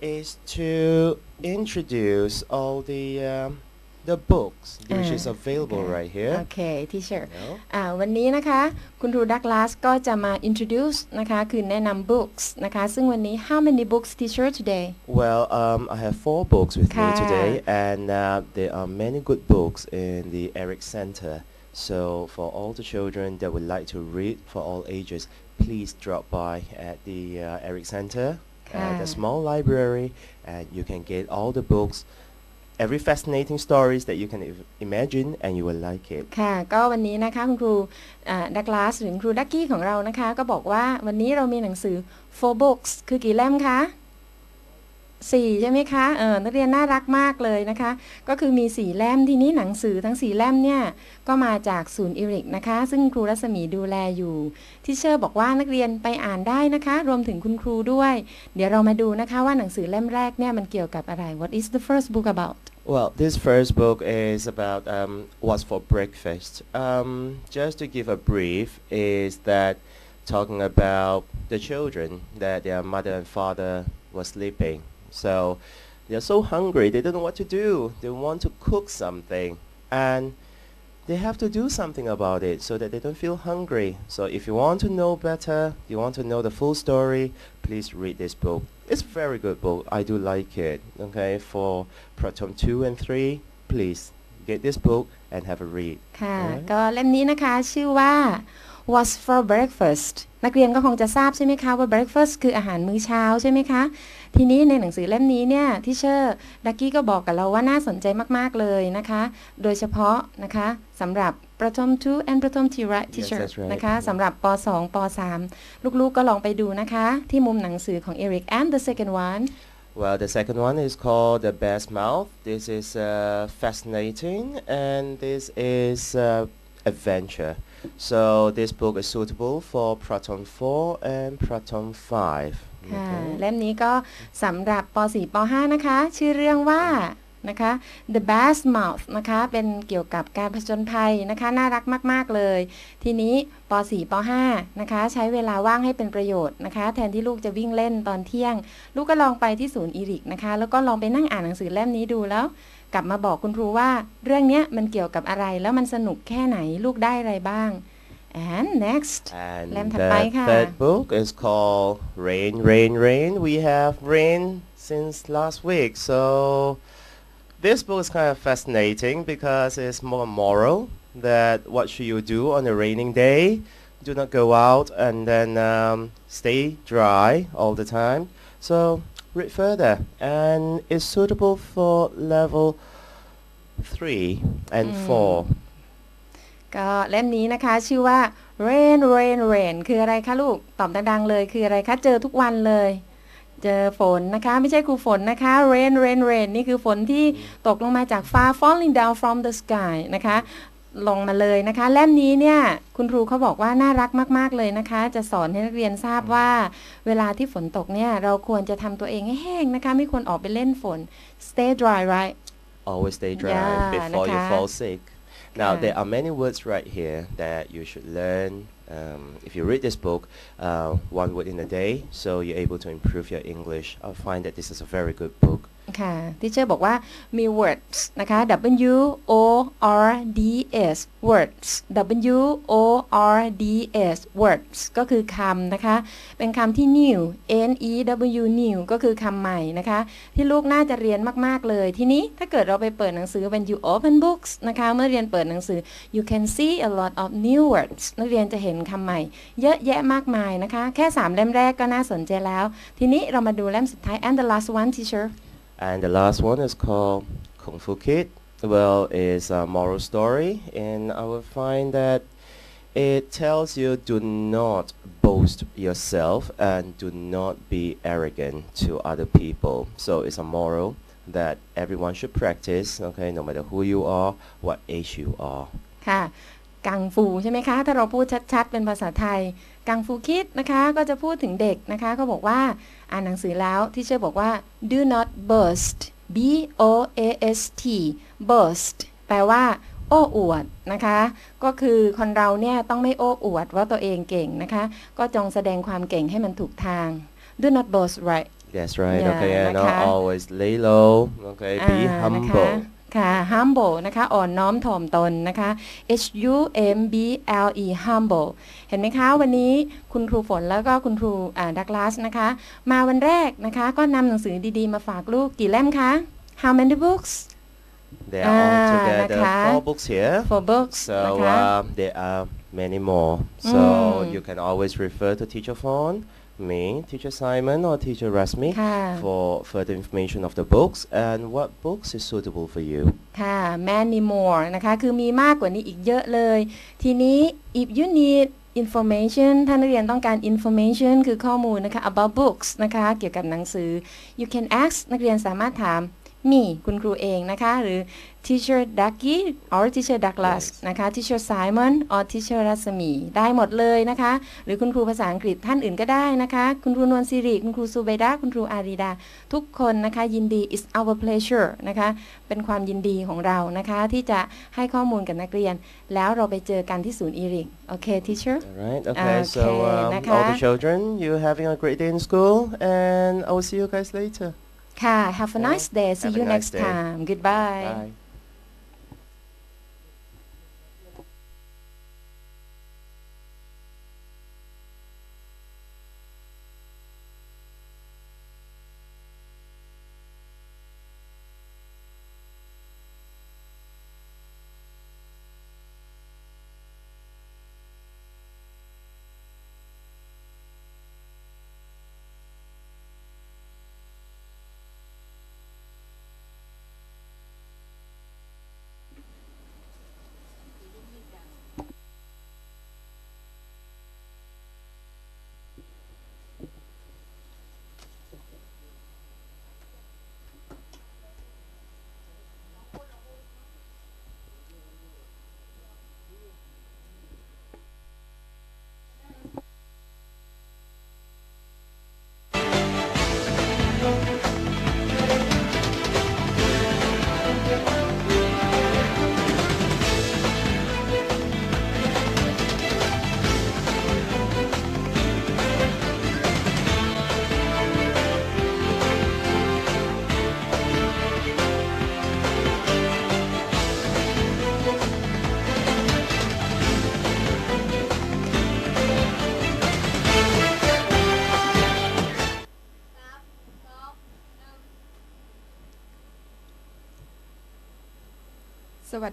is to introduce all the um, the books which is Ah, available okay. right here. โอเค teacher You know? อ่าวันนี้นะคะ คุณครูดักลาสก็จะมา introduce นะคะ คือแนะนำ books นะคะ ซึ่งวันนี้ how many books teacher today Well, um, I have four books with me Okay. today, and uh, there are many good books in the Eric Center. So, for all the children that would like to read for all ages, please drop by at the uh, Eric Center, at Okay. a small library, and you can get all the books, every fascinating stories that you can i- imagine, and you will like it. ค่ะ ก็วันนี้นะคะคุณครูดักลาสหรือคุณครูดักกี้ของเรานะคะ ก็บอกว่าวันนี้เรามีหนังสือ four books คือกี่เล่มคะ สี่ใช่ไหมคะ เออนักเรียนน่ารักมากเลยนะคะ ก็คือมีสี่เล่มทีนี้หนังสือทั้งสี่เล่มเนี่ยก็มาจากศูนย์อิริกนะคะ ซึ่งครูรัศมีดูแลอยู่ที่เชอร์บอกว่านักเรียนไปอ่านได้นะคะ รวมถึงคุณครูด้วย เดี๋ยวเรามาดูนะคะว่าหนังสือเล่มแรกเนี่ยมันเกี่ยวกับอะไร What is the first book about Well, this first book is about um, what's for breakfast. Um, just to give a brief, is that talking about the children that their mother and father was sleeping. So they're so hungry, they don't know what to do. They want to cook something, and they have to do something about it so that they don't feel hungry. So if you want to know better, you want to know the full story, please read this book. It's a very good book. I do like it. Okay, for Pratom 2 and 3, please get this book and have a read. ค่ะ Alright. ก็เล่มนี้นะคะชื่อว่า What's for breakfast นักเรียนก็คงจะทราบใช่ไหมคะว่า breakfast คืออาหารมื้อเช้าใช่ไหมคะ ทีนี้ในหนังสือเล่มนี้เนี่ยที่เชอร์ดักกี้ก็บอกกับเราว่าน่าสนใจมากๆเลยนะคะ โดยเฉพาะนะคะสำหรับประถม2 and ประถมทีระ teacher that's right. นะคะสำหรับป .2 ป .3 ลูกๆก็ลองไปดูนะคะ ที่มุมหนังสือของ Eric and the second one Well, the second one is called The Best Mouth. This is uh, fascinating and this is uh, adventure. So this book is suitable for Pratom 4 and Pratom 5. ค่ะ Okay. เล่มนี้ก็สำหรับป .4 ป .5 นะคะ ชื่อเรื่องว่านะคะ The Bass Mouth นะคะ เป็นเกี่ยวกับการผจญภัยนะคะ น่ารักมาก ๆ เลย ทีนี้ป .4 ป .5 นะคะ ใช้เวลาว่างให้เป็นประโยชน์นะคะ แทนที่ลูกจะวิ่งเล่นตอนเที่ยง ลูกก็ลองไปที่ศูนย์อีริกนะคะ แล้วก็ลองไปนั่งอ่านหนังสือเล่มนี้ดูแล้ว กลับมาบอกคุณครูว่า เรื่องเนี้ยมันเกี่ยวกับอะไรแล้วมันสนุกแค่ไหนลูกได้อะไรบ้าง and next And เล่มถัดไป the ค่ะ third book is called Rain, Rain, Rain. We have rain since last week. So this book is kind of fascinating because it's more moral that what should you do on a raining day? Do not go out and then um, stay dry all the time. So read further and it's suitable for level 3 and Mm. 4. ก็เล่มนี้นะคะ ชื่อว่า rain rain rain คืออะไรคะลูก ตอบดังๆเลย คืออะไรคะ เจอทุกวันเลย เจอฝนนะคะ ไม่ใช่ครูฝนนะคะ rain rain rain นี่คือฝนที่ตกลงมาจากฟ้า falling down from the sky นะคะ ลงมาเลยนะคะ เล่มนี้เนี่ยคุณครูเขาบอกว่าน่ารักมาก ๆ เลยนะคะ จะสอนให้นักเรียนทราบว่าเวลาที่ฝนตกเนี่ย เราควรจะทำตัวเองให้แห้งนะคะ ไม่ควรออกไปเล่นฝน stay dry right always stay dry Yeah, before you นะคะ fall sick. Now, Yeah. there are many words right here that you should learn. Um, if you read this book, uh, one word in a day, so you're able to improve your English. I find that this is a very good book. ค่ะที่เชอร์บอกว่ามี words นะคะ W O R D S words W O R D S words ก็คือคำนะคะ เป็นคำที่ new N E W new ก็คือคำใหม่นะคะ ที่ลูกน่าจะเรียนมากๆเลย ทีนี้ถ้าเกิดเราไปเปิดหนังสือ when you open books นะคะ เมื่อเรียนเปิดหนังสือ you can see a lot of new words นักเรียนจะเห็นคำใหม่ เยอะแยะมากมายนะคะ แค่3เล่มแรกก็น่าสนใจแล้ว ทีนี้เรามาดูเล่มสุดท้าย and the last one teacher And the last one is called Kung Fu Kid. Well, it's a moral story, and I will find that it tells you do not boast yourself and do not be arrogant to other people. So it's a moral that everyone should practice, okay, no matter who you are, what age you are. ค่ะ กังฟูใช่ไหมคะ ถ้าเราพูดชัดๆ เป็นภาษาไทย กังฟูคิดนะคะก็จะพูดถึงเด็กนะคะเขาบอกว่าอ่านหนังสือแล้วที่เชื่อบอกว่า do not boast b o a s t boast แปลว่า โอ้อวดนะคะ ก็คือคนเราเนี่ยต้องไม่โอ้อวดว่าตัวเองเก่งนะคะ ก็จงแสดงความเก่งให้มันถูกทาง do not boast right That's right. Yeah, okay, and นะคะ always lay low. Okay, be อ่านะคะ humble. ค่ะ humble นะคะ อ่อนน้อมถ่อมตนนะคะ H U M B L E humble เห็นไหมคะ วันนี้คุณครูฝนแล้วก็คุณครูดักลาสนะคะ มาวันแรกนะคะ ก็นำหนังสือดีๆ มาฝากลูกกี่เล่มคะ How many books There are all Ah, together นะคะ four books here. four books นะ So คะ uh, there are many more. So Mm. you can always refer to Teacher Fawn, me, Teacher Simon, or Teacher Rasmi ค่ะ for further information of the books and what books is suitable for you. ค่ะ many more นะคะ คือมีมากกว่านี้อีกเยอะเลย ทีนี้ if you need information ถ้านักเรียนต้องการ information คือข้อมูลนะคะ about books นะคะ เกี่ยวกับหนังสือ you can ask นักเรียนสามารถถาม me คุณครูเองนะคะ หรือ teacher Ducky or teacher Douglas Yes. นะคะ teacher Simon or teacher รัศมีได้หมดเลยนะคะ หรือคุณครูภาษาอังกฤษท่านอื่นก็ได้นะคะ คุณครูนวลสิริ คุณครูซูเบดาคุณครูอารีดา ทุกคนนะคะ ยินดี is our pleasure นะคะ เป็นความยินดีของเรานะคะ ที่จะให้ข้อมูลกับนักเรียน แล้วเราไปเจอกันที่ศูนย์อีริกโอเค teacher All right. Okay. So Okay, um, all the naka. children, you having a great day in school, and I will see you guys later. ค่ะ have a nice day see Have a you nice next day. time goodbye Bye.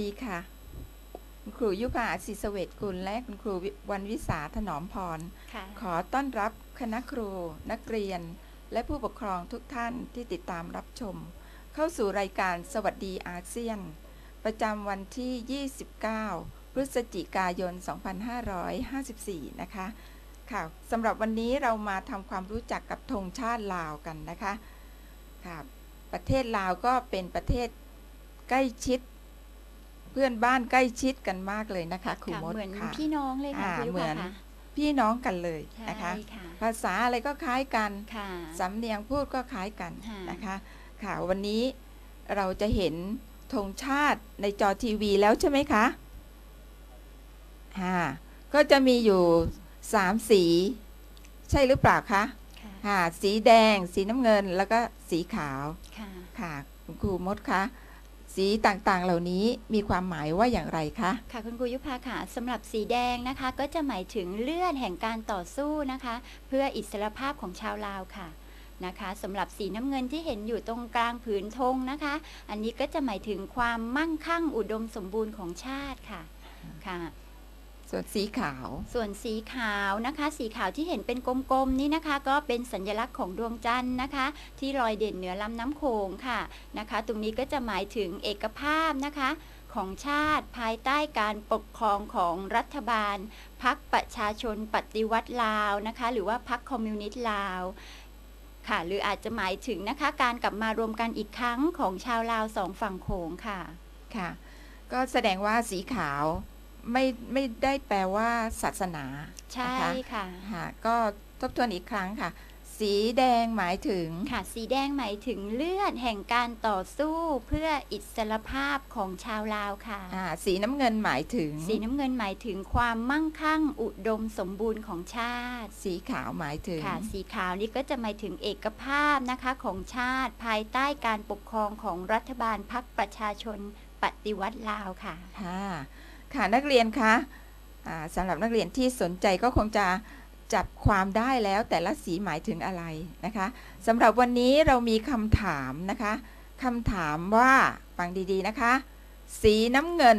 ดีค่ะ คุณครูยุพาศิสเวตกุลและคุณครูวิวันวิสาถนอมพรค่ะขอต้อนรับคณะครู นักเรียน และผู้ปกครองทุกท่านที่ติดตามรับชม เข้าสู่รายการสวัสดีอาเซียน ประจำวันที่ 29 พฤศจิกายน 2554 นะคะค่ะสำหรับวันนี้เรามาทำความรู้จักกับธงชาติลาวกันนะคะค่ะประเทศลาวก็เป็นประเทศใกล้ชิดเพื่อนบ้านใกล้ชิดกันมากเลยนะคะครูค่ะมดเหมือนค่ะพี่น้องเลยค่ะอ่าคุณยุเหมืพาอนค่ะพี่น้องกันเลยใช่นะคะค่ะภาษาอะไรก็คล้ายกันค่ะสำเนียงพูดก็คล้ายกันค่ะนะคะ ค่ะวันนี้เราจะเห็นธงชาติในจอทีวีแล้วใช่ไหมคะค่ะก็จะมีอยู่สามสี ใช่หรือเปล่าคะค่ะค่ะสีแดง สีน้ำเงินแล้วก็สีขาว ค่ะค่ะคุณครูมดคะ สีต่างๆ เหล่านี้มีความหมายว่าอย่างไรคะค่ะคุณครูยุพาค่ะสำหรับสีแดงนะคะ ก็จะหมายถึงเลือดแห่งการต่อสู้นะคะ เพื่ออิสรภาพของชาวลาวค่ะนะคะสำหรับสีน้ำเงินที่เห็นอยู่ตรงกลางผืนธงนะคะ อันนี้ก็จะหมายถึงความมั่งคั่งอุดมสมบูรณ์ของชาติค่ะค่ะ ส่วนสีขาว ส่วนสีขาวนะคะ สีขาวที่เห็นเป็นกลมๆนี่นะคะ ก็เป็นสัญลักษณ์ของดวงจันทร์นะคะ ที่ลอยเด่นเหนือลำน้ำโขงค่ะนะคะ ตรงนี้ก็จะหมายถึงเอกภาพนะคะของชาติภายใต้การปกครองของรัฐบาลพรรคประชาชนปฏิวัติลาวนะคะ หรือว่าพรรคคอมมิวนิสต์ลาวค่ะ หรืออาจจะหมายถึงนะคะการกลับมารวมกันอีกครั้งของชาวลาวสองฝั่งโขงค่ะค่ะ ก็แสดงว่าสีขาว ไม่ไม่ได้แปลว่าศาสนาใช่นะคะค่ะค่ะ ก็ทบทวนอีกครั้งค่ะสสีแดงหมายถึงค่ะ สีแดงหมายถึงเลือดแห่งการต่อสู้เพื่ออิสรภาพของชาวลาวค่ะอ่าสีน้ำเงินหมายถึง สีน้ำเงินหมายถึงความมั่งคั่งอุดมสมบูรณ์ของชาติ สีขาวหมายถึงค่ะสีขาวนี่ก็จะหมายถึงเอกภาพนะคะของชาติ ภายใต้การปกครองของรัฐบาลพรรคประชาชนปฏิวัติลาวค่ะค่ะ ค่ะนักเรียนคะสำหรับนักเรียนที่สนใจก็คงจะจับความได้แล้วแต่ละสีหมายถึงอะไรนะคะสำหรับวันนี้เรามีคำถามนะคะคำถามว่าฟังดีๆนะคะ สีน้ำเงิน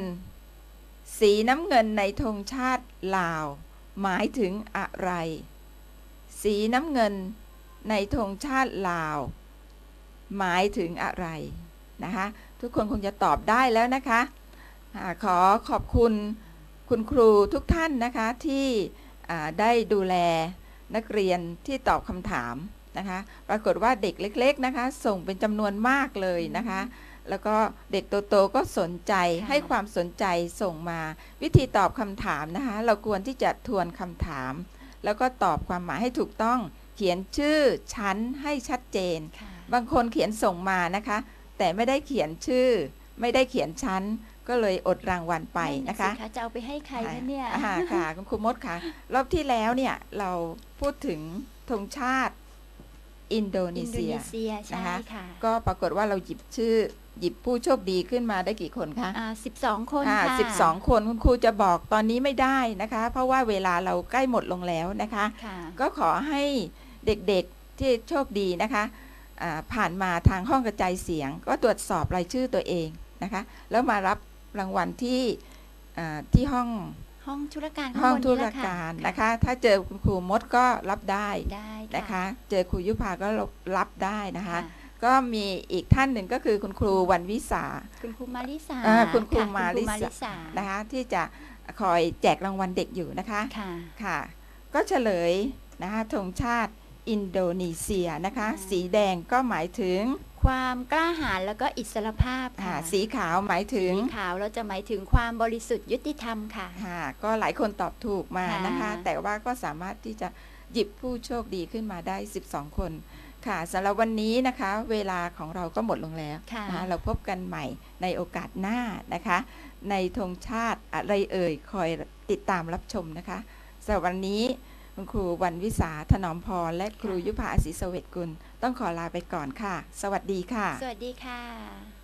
สีน้ำเงินในธงชาติลาว หมายถึงอะไร สีน้ำเงินในธงชาติลาว หมายถึงอะไรนะคะ ทุกคนคงจะตอบได้แล้วนะคะ ขอขอบคุณคุณครูทุกท่านนะคะที่อ่าได้ดูแลนักเรียนที่ตอบคำถามนะคะปรากฏว่าเด็กเล็ก ๆนะคะ ส่งเป็นจำนวนมากเลยนะคะ แล้วก็เด็กโตๆก็สนใจค่ะให้ความสนใจส่งมาวิธีตอบคำถามนะคะ เราควรที่จะทวนคำถาม แล้วก็ตอบความหมายให้ถูกต้องเขียนชื่อชั้นให้ชัดเจนค่ะบางคนเขียนส่งมานะคะ แต่ไม่ได้เขียนชื่อ ไม่ได้เขียนชั้น ก็เลยอดรางวัลไปนะคะสิจะเอาไปให้ใครคะเนี่ยอ่าค่ะคุณครูมดค่ะ รอบที่แล้วเนี่ยเราพูดถึงธงชาติอินโดนีอินโดเซียนีเซียใช่นะคะค่ะก็ปรากฏว่าเราหยิบชื่อหยิบผู้โชคดีขึ้นมาได้กี่คนคะอ่าสิบสองคนอ่าค่ะสิบสองคนคุณครูจะบอกตอนนี้ไม่ได้นะคะ เพราะว่าเวลาเราใกล้หมดลงแล้วนะคะค่ะก็ขอให้เด็กๆที่โชคดีนะคะอ่าผ่านมาทางห้องกระจายเสียง ก็ตรวจสอบรายชื่อตัวเองนะคะ แล้วมารับ รางวัลที่อ่าที่ห้องห้องธุรการห้องข้าบนธุนี่รแหละค่ะการนะคะ ถ้าเจอคุณครูมดก็รับได้ได้นะคะ เจอครูยุพาก็รับได้นะคะค่ะก็มีอีกท่านหนึ่งก็คือคุณครูวันวิสาคุณครูมาริสาอ่าคุณครูะมาริสาริสานะคะที่จะคอยแจกรางวัลเด็กอยู่นะคะค่ะค่ะก็เฉลยนะคะธงชาติอินโดนีเซียนะคะค่ะสีแดงก็หมายถึง ความกล้าหาญแล้วก็อิสรภาพอ่าค่ะ สีขาวหมายถึง สีขาวเราจะหมายถึงความบริสุทธิ์ยุติธรรมค่ะค่ะก็หลายคนตอบถูกมาค่ะนะคะ แต่ว่าก็สามารถที่จะหยิบผู้โชคดีขึ้นมาได้ 12 คนค่ะสำหรับวันนี้นะคะ เวลาของเราก็หมดลงแล้วค่ะนะคะเราพบกันใหม่ในโอกาสหน้านะคะ ในธงชาติอะไรเอ่ยคอยติดตามรับชมนะคะสำหรับวันนี้ คุณครูวันวิสาถนอมพร และครูยุพาอศิสเวตกุล ต้องขอลาไปก่อนค่ะ สวัสดีค่ะ สวัสดีค่ะ